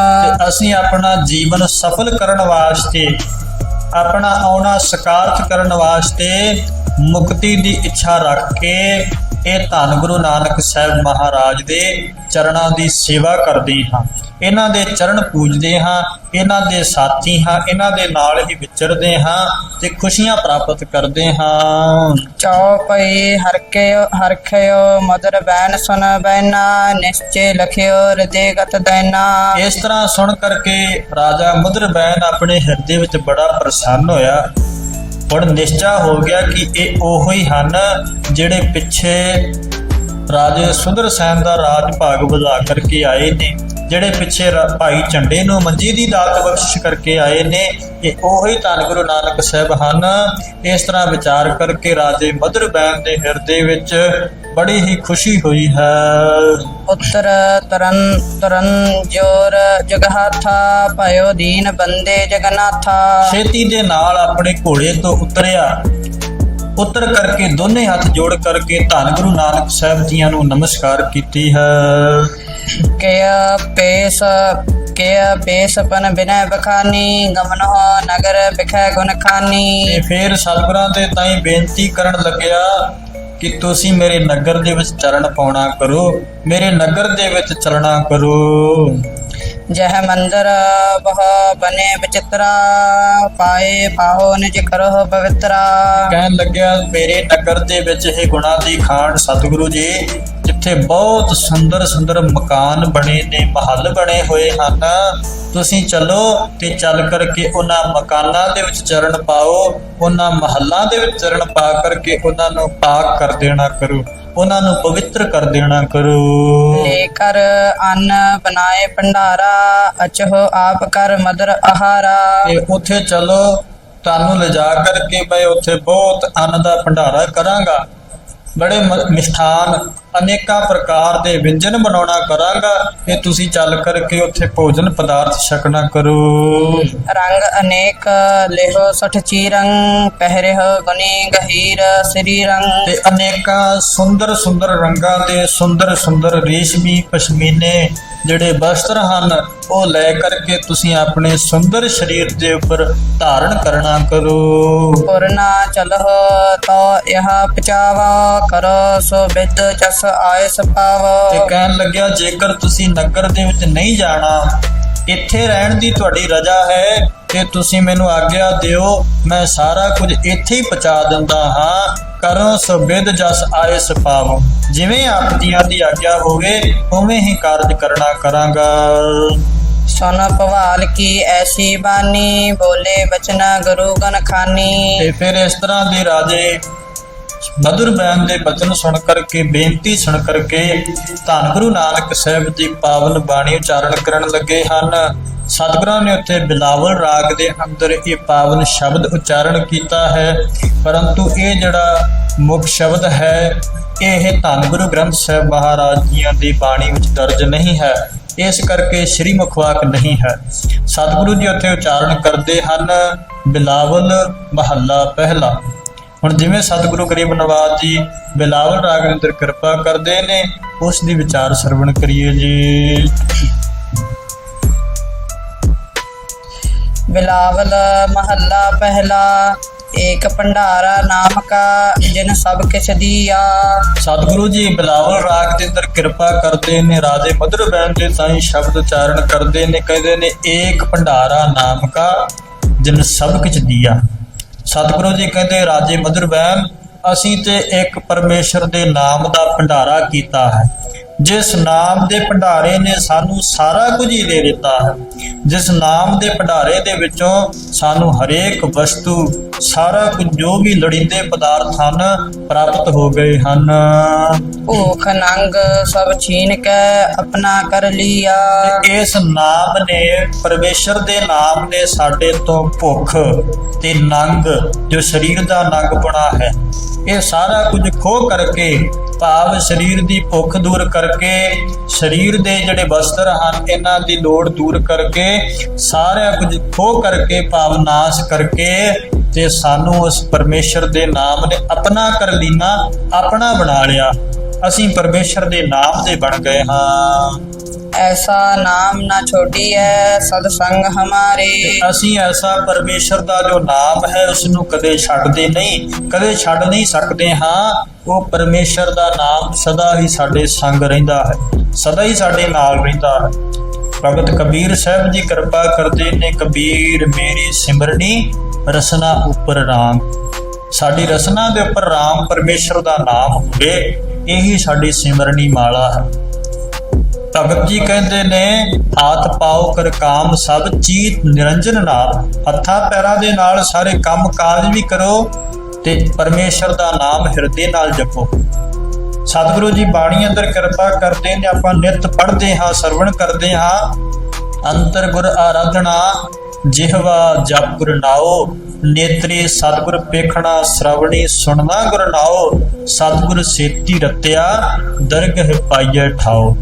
ਅਸੀਂ ਆਪਣਾ ਜੀਵਨ ਸਫਲ ਕਰਨ ਵਾਸਤੇ ਆਪਣਾ ਆਉਣਾ ਸਕਾਰਥ ਕਰਨ ਵਾਸਤੇ ਮੁਕਤੀ ਦੀ ਇੱਛਾ ਰੱਖ ਕੇ ਇਹ ਧੰਨ ਗੁਰੂ ਨਾਨਕ ਸਾਹਿਬ ਮਹਾਰਾਜ ਦੇ ਚਰਨਾਂ ਦੀ ਸੇਵਾ ਕਰਦੇ ਹਾਂ। ਇਹਨਾਂ ਦੇ ਚਰਨ ਪੂਜਦੇ ਹਾਂ ਇਹਨਾਂ ਦੇ ਸਾਥੀ ਹਾਂ ਇਹਨਾਂ ਦੇ ਨਾਲ ਹੀ ਵਿਚਰਦੇ ਹਾਂ ਤੇ ਖੁਸ਼ੀਆਂ ਪ੍ਰਾਪਤ ਕਰਦੇ ਹਾਂ। ਚੌਪਈ ਹਰਕਿਓ ਹਰਖਿਓ ਮਦਰ ਬੈਨ ਸੁਨ ਬੈਨਾ ਨਿਸ਼ਚੈ ਲਖਿਓ ਹਿਰਦੇ ਗਤ ਦੈਨਾ। ਇਸ ਤਰ੍ਹਾਂ ਸੁਣ ਕਰਕੇ ਰਾਜਾ ਮੁਦਰ ਬੈਨ ਆਪਣੇ ਹਿਰਦੇ ਵਿੱਚ ਬੜਾ ਪ੍ਰਸੰਨ ਹੋਇਆ। ਹੁਣ ਨਿਸ਼ਚਾ ਹੋ ਗਿਆ ਕਿ ਇਹ ਉਹੋ ਹੀ ਹਨ ਜਿਹੜੇ ਪਿੱਛੇ ਰਾਜੇ ਸੁੰਦਰ ਸੈਨ ਦਾ ਰਾਜ ਭਾਗ ਵਧਾ ਕਰਕੇ ਆਏ ਨੇ, ਜਿਹੜੇ ਪਿੱਛੇ ਰਾ- ਭਾਈ ਝੰਡੇ ਨੂੰ ਮੰਜੀ ਦੀ ਦਾਤ ਬਖਸ਼ਿਸ਼ ਕਰਕੇ ਆਏ ਨੇ, ਇਹ ਉਹੀ ਧੰਨ ਗੁਰੂ ਨਾਨਕ ਸਾਹਿਬ ਹਨ। ਇਸ ਤਰ੍ਹਾਂ ਵਿਚਾਰ ਕਰਕੇ ਰਾਜੇ ਮਦਰ ਬੈਨ ਦੇ ਹਿਰਦੇ ਵਿੱਚ ਬੜੀ ਹੀ ਖੁਸ਼ੀ ਹੋਈ ਹੈ। ਉਤਰ ਤਰਨ ਤਰਨ ਜੋਰ ਜਗਹਾਥਾ ਭਇਓ ਦੀਨ ਬੰਦੇ ਜਗਨਾਥਾ। ਛੇਤੀ ਦੇ ਨਾਲ ਆਪਣੇ ਘੋੜੇ ਤੋਂ ਉਤਰਿਆ। ਉਤਰ ਕਰਕੇ ਦੋਨੇ ਹੱਥ ਜੋੜ ਕਰਕੇ ਧੰਨ ਗੁਰੂ ਨਾਨਕ ਸਾਹਿਬ ਜੀਆਂ ਨੂੰ ਨਮਸਕਾਰ ਕੀਤੀ ਹੈ। ਕਿਆ ਪੇਸ ਕਿਆ ਪੇਸਪਨ ਬਿਨੈ ਬਖਾਨੀ ਗਮਨ ਨਗਰ ਬਿਖੈ ਗੁਣ ਖਾਨੀ। ਤੇ ਫਿਰ ਸਤਿਗੁਰਾਂ ਦੇ ਤਾਈਂ ਬੇਨਤੀ ਕਰਨ ਲੱਗਿਆ ਕਿ ਤੁਸੀਂ ਮੇਰੇ ਨਗਰ ਦੇ ਵਿੱਚ ਚਰਨ ਪਾਉਣਾ ਕਰੋ ਮੇਰੇ ਨਗਰ ਦੇ ਵਿੱਚ ਚੱਲਣਾ ਕਰੋ। ਜਹ ਮੰਦਰ ਬਹ ਬਨੇ ਬਚਿਤਰਾ ਪਾਏ ਪਾਹੋ ਨਿਜ ਕਰੋ ਪਵਿੱਤਰਾ। ਕਹਿਣ ਲੱਗਿਆ ਮੇਰੇ ਨਗਰ ਦੇ ਵਿੱਚ ਇਹ ਗੁਣਾ ਦੀ ਖਾਨ ਸਤਿਗੁਰੂ ਜੀ ਉੱਥੇ ਬਹੁਤ ਸੁੰਦਰ ਸੁੰਦਰ ਮਕਾਨ ਬਣੇ ਨੇ ਮਹੱਲ ਬਣੇ ਹੋਏ ਹਨ। ਤੁਸੀਂ ਚਲੋ ਤੇ ਚੱਲ ਕਰਕੇ ਉਹਨਾਂ ਮਕਾਨਾਂ ਦੇ ਵਿੱਚ ਚਰਨ ਪਾਓ ਉਹਨਾਂ ਮਹੱਲਾਂ ਦੇ ਵਿੱਚ ਚਰਨ ਪਾ ਕਰਕੇ ਉਹਨਾਂ ਨੂੰ ਪਾਕ ਕਰ ਦੇਣਾ ਕਰੋ ਉਹਨਾਂ ਨੂੰ ਪਵਿੱਤਰ ਕਰ ਦੇਣਾ ਕਰੋ। ਲੇਕਰ ਅੰਨ ਬਨਾਏ ਭੰਡਾਰਾ ਅਚਹ ਆਪ ਕਰ ਮਦਰ ਆਹਾਰਾ। ਤੇ ਉੱਥੇ ਚਲੋ ਤੁਹਾਨੂੰ ਲਿਜਾ ਕਰਕੇ ਮੈਂ ਉੱਥੇ ਬਹੁਤ ਅੰਨ ਦਾ ਭੰਡਾਰਾ ਕਰਾਂਗਾ। ਬੜੇ ਮਿਸ਼ਠਾਨ ਅਨੇਕਾਂ ਪ੍ਰਕਾਰ ਦੇ ਵਿਅੰਜਨ ਬਣਾਉਣਾ ਕਰਾਂਗਾ ਤੇ ਤੁਸੀਂ ਚੱਲ ਕਰਕੇ ਉੱਥੇ ਭੋਜਨ ਪਦਾਰਥ ਛਕਣਾ ਕਰੋ। ਰੰਗ ਅਨੇਕ ਲਿਹੋ ਸਠ ਚੀਰੰਗ ਪਹਿਰਿਹ ਗੁਨੀ ਗਹੀਰ ਸ੍ਰੀ ਰੰਗ। ਤੇ ਅਨੇਕਾਂ ਸੁੰਦਰ ਸੁੰਦਰ ਰੰਗਾਂ ਦੇ ਸੁੰਦਰ ਸੁੰਦਰ ਰੇਸ਼ਮੀ ਪਸ਼ਮੀਨੇ ਜਿਹੜੇ ਵਸਤਰ ਹਨ ਉਹ ਲੈ ਕਰਕੇ ਤੁਸੀਂ ਆਪਣੇ ਸੁੰਦਰ ਸਰੀਰ ਦੇ ਉੱਪਰ ਧਾਰਨ ਕਰਨਾ ਕਰੋ। ਪੁਰਨਾ ਚਲਹ ਤੋ ਇਹ ਪਚਾਵਾ ਕਰੋ ਸੋ ਬਿਦ ਜਸ ਆਇਸ ਤੇ ਕਹਿਣ ਲੱਗਿਆ ਜੇਕਰ ਤੁਸੀਂ ਨਗਰ ਦੇ ਵਿੱਚ ਨਹੀਂ ਜਾਣਾ ਇੱਥੇ ਰਹਿਣ ਦੀ ਤੁਹਾਡੀ ਰਜਾ ਹੈ ਕਿ ਤੁਸੀਂ ਮੈਨੂੰ ਆਗਿਆ ਦਿਓ ਮੈਂ ਸਾਰਾ ਕੁਝ ਇੱਥੇ ਹੀ ਪਹੁੰਚਾ ਦਿੰਦਾ ਹਾਂ। ਕਰੋ ਸੋ ਬਿਦ ਜਸ ਆਏ ਸਪਾਵ। ਜਿਵੇਂ ਆਪ ਜੀਆਂ ਦੀ ਆਗਿਆ ਹੋਵੇ ਉਵੇਂ ਹੀ ਕਾਰਜ ਕਰਨਾ ਕਰਾਂਗਾ। ਸੁਨ ਭਵਾਲ ਕੀ ਐਸੀ ਬਾਨੀ ਬੋਲੇ ਬਚਨਾ ਗੁਰੂ ਗਨ ਖਾਨੀ ਤੇ ਫਿਰ ਇਸ ਤਰ੍ਹਾਂ ਦੇ ਰਾਜੇ ਮధుਰ ਬੈਨ ਦੇ ਬਚਨ ਸੁਣ ਕਰਕੇ, ਬੇਨਤੀ ਸੁਣ ਕਰਕੇ ਧੰਨ ਗੁਰੂ ਨਾਨਕ ਸਾਹਿਬ ਦੀ ਪਾਵਨ ਬਾਣੀ ਉਚਾਰਨ ਕਰਨ ਲੱਗੇ ਹਨ। ਸਤਿਗੁਰਾਂ ਨੇ ਉੱਥੇ ਬਿਲਾਵਲ ਰਾਗ ਦੇ ਅੰਦਰ ਇਹ ਪਾਵਨ ਸ਼ਬਦ ਉਚਾਰਨ ਕੀਤਾ ਹੈ। ਪਰੰਤੂ ਇਹ ਜਿਹੜਾ ਮੁੱਖ ਸ਼ਬਦ ਹੈ, ਇਹ ਧੰਨ ਗੁਰੂ ਗ੍ਰੰਥ ਸਾਹਿਬ ਮਹਾਰਾਜ ਜੀਆਂ ਦੀ ਬਾਣੀ ਵਿੱਚ ਦਰਜ ਨਹੀਂ ਹੈ। ਇਸ ਕਰਕੇ ਸ੍ਰੀ ਮੁਖਵਾਕ ਨਹੀਂ ਹੈ। ਸਤਿਗੁਰੂ ਜੀ ਉੱਥੇ ਉਚਾਰਨ ਕਰਦੇ ਹਨ, ਬਿਲਾਵਲ ਮਹੱਲਾ ਪਹਿਲਾ। ਹੁਣ ਜਿਵੇਂ ਸਤਿਗੁਰੂ ਗਰੀਬ ਨਵਾਜ ਜੀ ਬਿਲਾਵਲ ਰਾਗ ਦੇ ਅੰਦਰ ਕਿਰਪਾ ਕਰਦੇ ਨੇ ਉਸ ਦੀ ਵਿਚਾਰ ਸਰਵਣ ਕਰੀਏ ਜੀ। ਬਿਲਾਵਲ ਮਹੱਲਾ ਪਹਿਲਾ ਏਕ ਭੰਡਾਰਾ ਨਾਮ ਕਾ ਜਿਨ ਸਭ ਕਿਛ ਦੀਆ। ਸਤਿਗੁਰੂ ਜੀ ਬਿਲਾਵਲ ਰਾਗ ਦੇ ਅੰਦਰ ਕਿਰਪਾ ਕਰਦੇ ਨੇ ਰਾਜੇ ਮਧੁਰ ਬੈਨ ਦੇ ਸਾਈਂ ਸ਼ਬਦ ਉਚਾਰਨ ਕਰਦੇ ਨੇ ਕਹਿੰਦੇ ਨੇ ਏਕ ਭੰਡਾਰਾ ਨਾਮ ਕਾ ਜਿਨ ਸਭ ਕੁਝ ਦਿਆ। ਸਤਿਗੁਰੂ ਜੀ ਕਹਿੰਦੇ ਰਾਜੇ ਮਧੁਰ ਬੈਨ ਅਸੀਂ ਤੇ ਇੱਕ ਪਰਮੇਸ਼ਰ ਦੇ ਨਾਮ ਦਾ ਭੰਡਾਰਾ ਕੀਤਾ ਹੈ। ਜਿਸ ਨਾਮ ਦੇ ਭੰਡਾਰੇ ਨੇ ਸਾਨੂੰ ਸਾਰਾ ਕੁਝ ਹੀ ਦੇ ਦਿੱਤਾ ਹੈ। ਜਿਸ ਨਾਮ ਦੇ ਭੰਡਾਰੇ ਦੇ ਵਿੱਚੋਂ ਸਾਨੂੰ ਹਰੇਕ ਵਸਤੂ ਸਾਰਾ ਕੁਝ ਜੋ ਵੀ ਲੜੀਂਦੇ ਪਦਾਰਥ ਹਨ ਪ੍ਰਾਪਤ ਹੋ ਗਏ ਹਨ। ਭੂਖ ਨੰਗ ਸਭ ਛੀਨ ਕੇ ਆਪਣਾ ਕਰ ਲਿਆ। ਇਸ ਨਾਮ ਨੇ ਪਰਮੇਸ਼ਰ ਦੇ ਨਾਮ ਨੇ ਸਾਡੇ ਤੋਂ ਭੁੱਖ ਤੇ ਨੰਗ ਜੋ ਸਰੀਰ ਦਾ ਨੰਗ ਬਣਾ ਹੈ ਇਹ ਸਾਰਾ ਕੁਝ ਖੋ ਕਰਕੇ ਭਾਵ ਸਰੀਰ ਦੀ ਭੁੱਖ ਦੂਰ ਕਰਕੇ ਸਰੀਰ ਦੇ ਜਿਹੜੇ ਵਸਤਰ ਹਨ, ਇਹਨਾਂ ਦੀ ਲੋੜ ਦੂਰ ਕਰਕੇ ਸਾਰਾ ਕੁਝ ਖੋ ਕਰਕੇ ਭਾਵਨਾਸ਼ ਕਰਕੇ ਤੇ ਸਾਨੂੰ ਉਸ ਪਰਮੇਸ਼ਰ ਦੇ ਨਾਮ ਨੇ ਆਪਣਾ ਕਰ ਲੀਨਾ ਆਪਣਾ ਬਣਾ ਲਿਆ। ਅਸੀਂ ਪਰਮੇਸ਼ਰ ਦੇ ਨਾਮ ਦੇ ਬਣ ਗਏ ਹਾਂ। ਐਸਾ ਨਾਮ ਨਾ ਛੋਟੀ ਹੈ ਸਦ ਹਮਾਰੇ ਅਸੀਂ ਐਸਾ ਪਰਮੇਸ਼ਰ ਦਾ ਜੋ ਨਾਮ ਹੈ ਉਸ ਨੂੰ ਕਦੇ ਛੱਡਦੇ ਨਹੀਂ। ਕਦੇ ਛੱਡ ਨਹੀਂ ਸਕਦੇ ਹਾਂ। ਉਹ ਪਰਮੇਸ਼ਰ ਦਾ ਨਾਮ ਸਦਾ ਹੀ ਸਾਡੇ ਸੰਗ ਰਹਿੰਦਾ ਹੈ। ਸਦਾ ਹੀ ਸਾਡੇ ਨਾਲ ਰਹਿੰਦਾ ਹੈ। ਭਗਤ ਕਬੀਰ ਸਾਹਿਬ ਜੀ ਕਿਰਪਾ ਕਰਦੇ ਨੇ, ਕਬੀਰ ਮੇਰੀ ਸਿਮਰਨੀ, ਰਸਨਾ ਉੱਪਰ ਰਾਮ। ਸਾਡੀ ਰਸਨਾ ਦੇ ਉੱਪਰ ਰਾਮ ਪਰਮੇਸ਼ਰ ਦਾ ਨਾਮ ਹੋਵੇ, ਇਹੀ ਸਾਡੀ ਸਿਮਰਨੀ ਮਾਲਾ ਹੈ। ਭਗਤ ਜੀ ਕਹਿੰਦੇ ਨੇ? ਹਾਥ ਪਾਓ ਕਰ ਕਾਮ ਸਭ ਚੀਤ ਨਿਰੰਜਨ ਨਾਲ। ਹੱਥਾਂ ਪੈਰਾਂ ਦੇ ਨਾਲ ਸਾਰੇ ਕੰਮ ਕਾਜ ਵੀ ਕਰੋ ਤੇ ਪਰਮੇਸ਼ਰ ਦਾ ਨਾਮ ਹਿਰਦੇ ਨਾਲ ਜਪੋ। ਸਤਿਗੁਰੂ ਜੀ, ਬਾਣੀ ਅੰਦਰ ਕਿਰਪਾ ਕਰਦੇ ਨੇ, ਆਪਾਂ ਨਿਤ ਪੜ੍ਹਦੇ ਹਾਂ, ਸਰਵਣ ਕਰਦੇ ਹਾਂ। ਅੰਤਰ ਗੁਰ ਆਰਾਧਨਾ, ਜਿਹਵਾ ਜਪ ਗੁਰ ਨਾਓ ਨੇਤਰੀ ਸਤਿਗੁਰ ਪੇਖਣਾ, ਸ਼ਰਵਣੀ ਸੁਣਨਾ ਗੁਰ ਨਾਓ ਸਤਿਗੁਰ ਸੇਤੀ ਰਤਿਆ, ਦਰਗਹ ਪਾਈਏ ਠਾਓ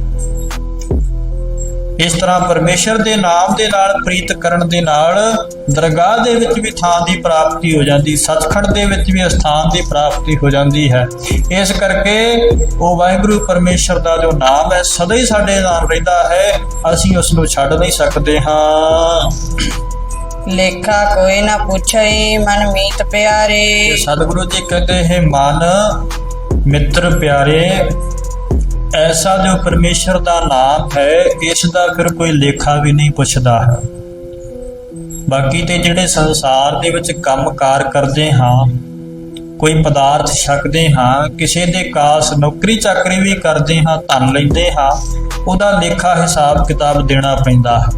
ਇਸ ਤਰ੍ਹਾਂ ਪਰਮੇਸ਼ਰ ਦੇ ਨਾਮ ਦੇ ਨਾਲ ਪ੍ਰੀਤ ਕਰਨ ਦੇ ਨਾਲ ਦਰਗਾਹ ਦੇ ਵਿੱਚ ਵੀ ਥਾਂ ਦੀ ਪ੍ਰਾਪਤੀ ਹੋ ਜਾਂਦੀ ਸੱਚਖੰਡ ਦੇ ਵਿੱਚ ਵੀ ਸਥਾਨ ਦੀ ਪ੍ਰਾਪਤੀ ਹੋ ਜਾਂਦੀ ਹੈ। ਇਸ ਕਰਕੇ ਉਹ ਵਾਹਿਗੁਰੂ ਪਰਮੇਸ਼ਰ ਦਾ ਜੋ ਨਾਮ ਹੈ ਸਦਾ ਹੀ ਸਾਡੇ ਨਾਲ ਰਹਿੰਦਾ ਹੈ। ਅਸੀਂ ਉਸ ਨੂੰ ਛੱਡ ਨਹੀਂ ਸਕਦੇ ਹਾਂ। ਲੇਖਾ ਕੋਈ ਨਾ ਪੁੱਛਈ ਮਨ ਮੀਤ ਪਿਆਰੇ। ਸਤਿਗੁਰੂ ਜੀ ਕਹਿੰਦੇ ਹੈ ਮਨ ਮਿੱਤਰ ਪਿਆਰੇ ਐਸਾ ਜੋ ਪਰਮੇਸ਼ਰ ਦਾ ਨਾਮ ਹੈ, ਇਸ ਦਾ ਫਿਰ ਕੋਈ ਲੇਖਾ ਵੀ ਨਹੀਂ ਪੁੱਛਦਾ। ਹੈ ਬਾਕੀ ਤੇ ਜਿਹੜੇ ਸੰਸਾਰ ਦੇ ਵਿੱਚ ਕੰਮਕਾਰ ਕਰਦੇ ਹਾਂ, ਕੋਈ ਪਦਾਰਥ ਛਕਦੇ ਹਾਂ, ਕਿਸੇ ਦੇ ਕਾਸ ਨੌਕਰੀ ਚਾਕਰੀ ਵੀ ਕਰਦੇ ਹਾਂ, ਧਨ ਲੈਂਦੇ ਹਾਂ, ਉਹਦਾ ਲੇਖਾ ਹਿਸਾਬ ਕਿਤਾਬ ਦੇਣਾ ਪੈਂਦਾ। ਹੈ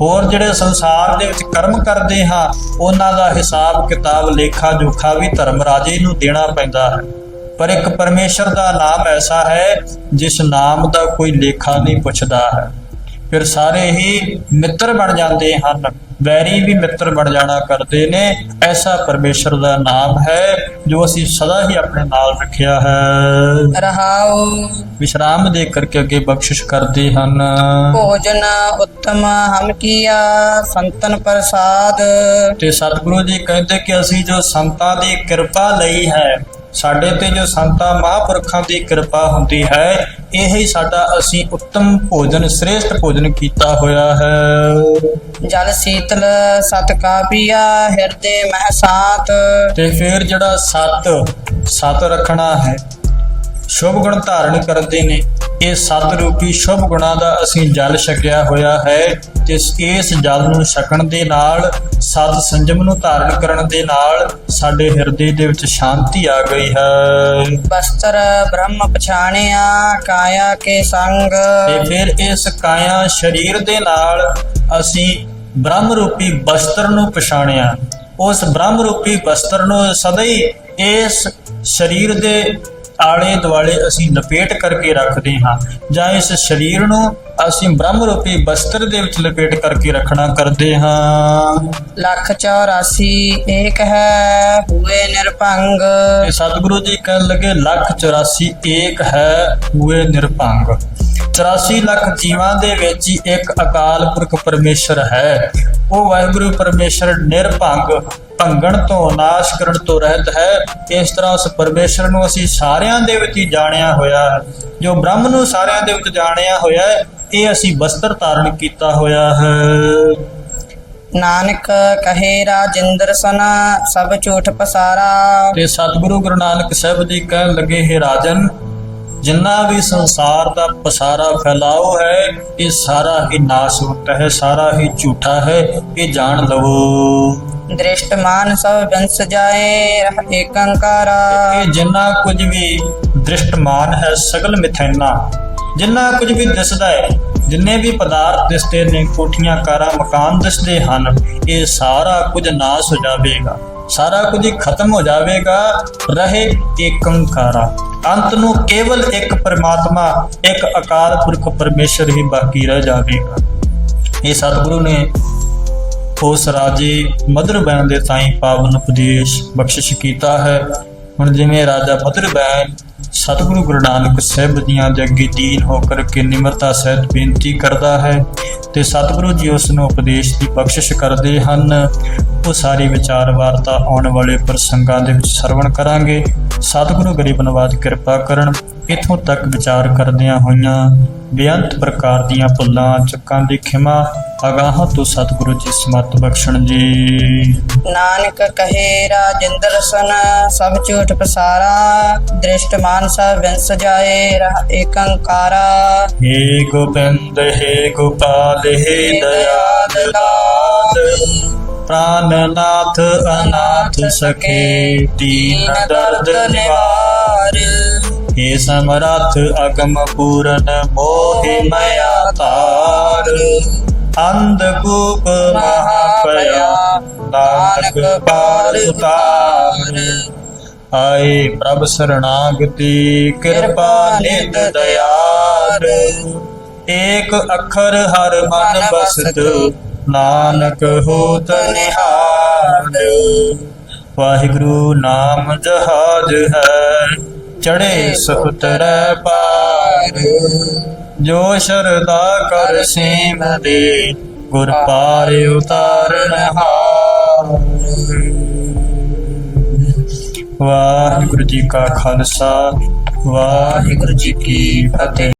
ਹੋਰ ਜਿਹੜੇ ਸੰਸਾਰ ਦੇ ਵਿੱਚ ਕਰਮ ਕਰਦੇ ਹਾਂ, ਉਹਨਾਂ ਦਾ ਹਿਸਾਬ ਕਿਤਾਬ, ਲੇਖਾ ਜੋਖਾ ਵੀ ਧਰਮ ਰਾਜੇ ਨੂੰ ਦੇਣਾ ਪੈਂਦਾ। ਹੈ ਪਰ ਇੱਕ ਪਰਮੇਸ਼ਰ ਦਾ ਨਾਮ ਐਸਾ ਹੈ ਜਿਸ ਨਾਮ ਦਾ ਕੋਈ ਲੇਖਾ ਨਹੀਂ ਪੁੱਛਦਾ ਹੈ। ਫਿਰ ਸਾਰੇ ਹੀ ਮਿੱਤਰ ਬਣ ਜਾਂਦੇ ਹਨ। ਵੈਰੀ ਵੀ ਮਿੱਤਰ ਬਣ ਜਾਣਾ ਕਰਦੇ ਨੇ ਐਸਾ ਪਰਮੇਸ਼ਰ ਦਾ ਨਾਮ ਹੈ ਜੋ ਅਸੀਂ ਸਦਾ ਹੀ ਆਪਣੇ ਨਾਲ ਰੱਖਿਆ ਹੈ। ਰਹਾਉ ਵਿਸ਼ਰਾਮ ਦੇ ਕਰਕੇ ਅੱਗੇ ਬਖਸ਼ਿਸ਼ ਕਰਦੇ ਹਨ। ਭੋਜਨ ਉੱਤਮ ਹਮ ਕੀਆ ਸੰਤਨ ਪ੍ਰਸਾਦ। ਤੇ ਸਤਿਗੁਰੂ ਜੀ ਕਹਿੰਦੇ ਕਿ ਅਸੀਂ ਜੋ ਸੰਤਾਂ ਦੀ ਕਿਰਪਾ ਲਈ ਹੈ ਸਾਡੇ ਤੇ ਜੋ ਸੰਤਾਂ ਮਹਾਂਪੁਰਖਾਂ ਦੀ ਕਿਰਪਾ ਹੁੰਦੀ ਹੈ ਇਹ ਹੀ ਸਾਡਾ ਅਸੀਂ ਉੱਤਮ ਭੋਜਨ ਸ੍ਰੇਸ਼ਟ ਭੋਜਨ ਕੀਤਾ ਹੋਇਆ ਹੈ। ਜਲ ਸੀਤਲ ਸਤ ਕਾ ਪੀਆ ਹਿਰਦੇ ਮਹਿ ਸਾਤ ਤੇ ਫਿਰ ਜਿਹੜਾ ਸਤ ਸਤ ਰੱਖਣਾ ਹੈ ਸ਼ੁਭ ਗੁਣ ਧਾਰਨ ਕਰਦੇ ਨੇ ਇਹ ਸਤ ਰੂਪੀ ਸ਼ੁਭ ਗੁਣਾਂ ਦਾ ਅਸੀਂ ਜਲ ਛਕਿਆ ਹੋਇਆ ਹੈ। ਤੇ ਇਸ ਜਲ ਨੂੰ ਛਕਣ ਦੇ ਨਾਲ ਸਤ ਸੰਜਮ ਨੂੰ ਧਾਰਨ ਕਰਨ ਦੇ ਨਾਲ ਸਾਡੇ ਹਿਰਦੇ ਦੇ ਵਿੱਚ ਸ਼ਾਂਤੀ ਆ ਗਈ ਹੈ। ਬਸਤਰ ਬ੍ਰਹਮ ਪਛਾਣਿਆ ਕਾਇਆ ਕੇ ਸੰਗ। ਤੇ ਫਿਰ ਇਸ ਕਾਇਆ ਸਰੀਰ ਦੇ ਨਾਲ ਅਸੀਂ ਬ੍ਰਹਮ ਰੂਪੀ ਬਸਤਰ ਨੂੰ ਪਛਾਣਿਆ। ਉਸ ਬ੍ਰਹਮ ਰੂਪੀ ਬਸਤਰ ਨੂੰ ਸਦਾ ਹੀ ਇਸ ਸਰੀਰ ਦੇ ਆਲੇ ਦੁਆਲੇ ਅਸੀਂ ਲਪੇਟ ਕਰਕੇ ਰੱਖਦੇ ਹਾਂ। ਜਾਂ ਇਸ ਸਰੀਰ ਨੂੰ ਅਸੀਂ ਬ੍ਰਹਮ ਰੂਪੀ ਬਸਤਰ ਦੇ ਵਿੱਚ ਲਪੇਟ ਕਰਕੇ ਰੱਖਣਾ ਕਰਦੇ ਹਾਂ। ਲੱਖ 84 ਏਕ ਹੈ ਹੁਏ ਨਿਰਭੰਗ। ਤੇ ਸਤਿਗੁਰੂ ਜੀ ਕਹਿਣ ਲੱਗੇ ਲੱਖ 84 ਏਕ ਹੈ ਹੋਏ ਨਿਰਭੰਗ। 84 ਲੱਖ ਜੀਵਾਂ ਦੇ ਵਿੱਚ ਹੀ ਇੱਕ ਅਕਾਲ ਪੁਰਖ ਪਰਮੇਸ਼ਰ ਹੈ। ਉਹ ਵਾਹਿਗੁਰੂ ਪਰਮੇਸ਼ਰ ਨਿਰਭੰਗ ਭੰਗਣ ਤੋਂ ਨਾਸ਼ ਕਰਨ ਤੋਂ ਰਹਿਤ ਹੈ। ਇਸ ਤਰ੍ਹਾਂ ਉਸ ਪਰਮੇਸ਼ਰ ਨੂੰ ਅਸੀਂ ਸਾਰਿਆਂ ਦੇ ਵਿੱਚ ਹੀ ਜਾਣਿਆ ਹੋਇਆ ਜੋ ਬ੍ਰਹਮ ਨੂੰ ਸਾਰਿਆਂ ਦੇ ਵਿੱਚ ਜਾਣਿਆ ਹੋਇਆ ਹੈ ਇਹ ਅਸੀਂ ਬਸਤਰ ਧਾਰਨ ਕੀਤਾ ਹੋਇਆ ਹੈ। ਨਾਨਕ ਕਹੇ ਰਾਜਿੰਦਰ ਸਨ ਸਭ ਝੂਠ ਪਸਾਰਾ। ਤੇ ਸਤਿਗੁਰੂ ਗੁਰੂ ਨਾਨਕ ਸਾਹਿਬ ਜੀ ਕਹਿਣ ਲੱਗੇ ਹੈ ਰਾਜਨ ਜਿੰਨਾ ਵੀ ਸੰਸਾਰ ਦਾ ਪਸਾਰਾ ਫੈਲਾਓ ਹੈ ਇਹ ਸਾਰਾ ਹੀ ਨਾਸਵੰਤ ਹੈ ਸਾਰਾ ਹੀ ਝੂਠਾ ਹੈ ਇਹ ਜਾਣ ਲਵੋ। ਦ੍ਰਿਸ਼ਟ ਮਾਨ ਸਭ ਬੰਸ ਜਾਏ ਰਹ ਏਕੰਕਾਰਾ। ਇਹ ਜਿੰਨਾ ਕੁਝ ਵੀ ਦ੍ਰਿਸ਼ਟਮਾਨ ਹੈ ਸਗਲ ਮਿਥੈਨਾ ਜਿੰਨਾ ਕੁਝ ਵੀ ਦਿਸਦਾ ਹੈ, ਜਿੰਨੇ ਵੀ ਪਦਾਰਥ ਦਿਸਦੇ ਨੇ, ਕੋਠੀਆਂ, ਕਾਰਾਂ, ਮਕਾਨ ਦਿਸਦੇ ਹਨ, ਇਹ ਸਾਰਾ ਕੁਝ ਨਾਸ ਹੋ ਜਾਵੇਗਾ। ਸਾਰਾ ਕੁਝ ਖਤਮ ਹੋ ਜਾਵੇਗਾ। ਰਹੇ ਏਕੰਕਾਰਾ ਅੰਤ ਨੂੰ ਕੇਵਲ ਇੱਕ ਪਰਮਾਤਮਾ, ਇੱਕ ਅਕਾਲ ਪੁਰਖ ਪਰਮੇਸ਼ਰ ਹੀ ਬਾਕੀ ਰਹਿ ਜਾਵੇਗਾ। ਇਹ ਸਤਿਗੁਰੂ ਨੇ ਉਸ ਰਾਜੇ ਮਦਰ ਬੈਣ ਦੇ ਤਾਈਂ ਪਾਵਨ ਉਪਦੇਸ਼ ਬਖਸ਼ਿਸ਼ ਕੀਤਾ ਹੈ। ਹੁਣ ਜਿਵੇਂ ਰਾਜਾ ਮਦਰ ਬੈਣ ਸਤਿਗੁਰੂ ਗੁਰੂ ਨਾਨਕ ਸਾਹਿਬ ਦੀਆਂ ਜੱਗੀ ਦੀਨ ਹੋ ਕਰਕੇ ਨਿਮਰਤਾ ਸਹਿਤ ਬੇਨਤੀ ਕਰਦਾ ਹੈ ਤੇ ਸਤਿਗੁਰੂ ਜੀ ਉਸ ਨੂੰ ਉਪਦੇਸ਼ ਦੀ ਬਖਸ਼ਿਸ਼ ਕਰਦੇ ਹਨ। ਉਹ ਸਾਰੀ ਵਿਚਾਰ ਵਾਰਤਾ ਆਉਣ ਵਾਲੇ ਪ੍ਰਸੰਗਾਂ ਦੇ ਵਿੱਚ ਸਰਵਣ ਕਰਾਂਗੇ। ਸਤਿਗੁਰੂ ਗਰੀਬ ਨਵਾਜ ਕਿਰਪਾ ਕਰਨ। ਇਥੋਂ ਤੱਕ ਵਿਚਾਰ ਕਰਦਿਆਂ ਹੋਈਆਂ ਬੇਅੰਤ ਪ੍ਰਕਾਰ ਦੀਆਂ ਭੁੱਲਾਂ ਚੱਕਾਂ ਦੀ ਖਿਮਾ ਅਗਾਹਾਂ ਤੋਂ ਸਤਿਗੁਰੂ ਜੀ ਸਮਤ ਬਖਸ਼ਣ ਜੀ। ਨਾਨਕ ਕਹੇ ਰਾਜਿੰਦਰ ਸਨ ਸਭ ਝੂਠ ਪਸਾਰਾ ਦ੍ਰਿਸ਼ਟ ਮਾਨਸਾ ਵਿੰਸ ਜਾਏ ਰਹ ਏਕੰਕਾਰਾ। ਹੇ ਗੋਬਿੰਦ ਹੇ ਗੋਪਾਲ ਹੇ ਦਇਆਲ ਨਾਥ ਅਨਾਥ ਸਕੇ ਦੀਨ ਦਰਦ ਨਿਵਾਰ। हे समरथ अगम पूरन मोहि मया तार अंधकूप महापया नानक पार उतार ਆਏ ਪ੍ਰਭ ਸਰਣਾਗਤੀ ਕਿਰਪਾ ਨਿਤ ਦਇਆਲ ਏਕ ਅੱਖਰ ਹਰ ਮਨ ਬਸਤ ਨਾਨਕ ਹੋਤ ਨਿਹਾਲ ਵਾਹਿਗੁਰੂ ਨਾਮ ਜਹਾਜ ਹੈ ਚੜੇ ਸੁਤਰੈ ਪਾਰ। ਜੋ ਸ਼ਰਦਾ ਕਰ ਸੇਮ ਦੇ, ਗੁਰ ਪਾਰ ਉਤਾਰਨ ਹਾਰ। ਵਾਹਿਗੁਰੂ ਜੀ ਕਾ ਖਾਲਸਾ, ਵਾਹਿਗੁਰੂ ਜੀ ਕੀ ਫਤਿਹ।